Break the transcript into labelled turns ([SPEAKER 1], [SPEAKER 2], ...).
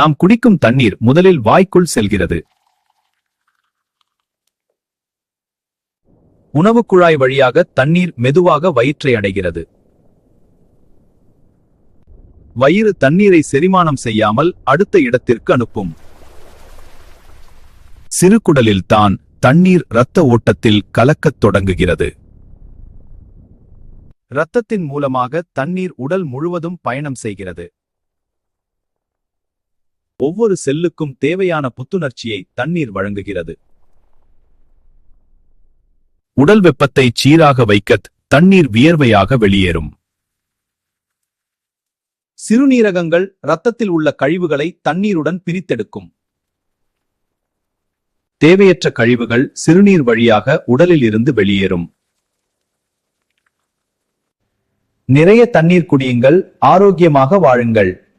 [SPEAKER 1] நாம் குடிக்கும் தண்ணீர் முதலில் வாய்க்குள் செல்கிறது. உணவு குழாய் வழியாக தண்ணீர் மெதுவாக வயிற்றை அடைகிறது. வயிறு தண்ணீரை செரிமானம் செய்யாமல் அடுத்த இடத்திற்கு அனுப்பும். சிறுகுடலில் தான் தண்ணீர் இரத்த ஓட்டத்தில் கலக்கத் தொடங்குகிறது. இரத்தத்தின் மூலமாக தண்ணீர் உடல் முழுவதும் பயணம் செய்கிறது. ஒவ்வொரு செல்லுக்கும் தேவையான புத்துணர்ச்சியை தண்ணீர் வழங்குகிறது. உடல் வெப்பத்தை சீராக வைக்க தண்ணீர் வியர்வையாக வெளியேறும். சிறுநீரகங்கள் இரத்தத்தில் உள்ள கழிவுகளை தண்ணீருடன் பிரித்தெடுக்கும். தேவையற்ற கழிவுகள் சிறுநீர் வழியாக உடலில் இருந்து வெளியேறும். நிறைய தண்ணீர் குடியுங்கள் ஆரோக்கியமாக வாழுங்கள்.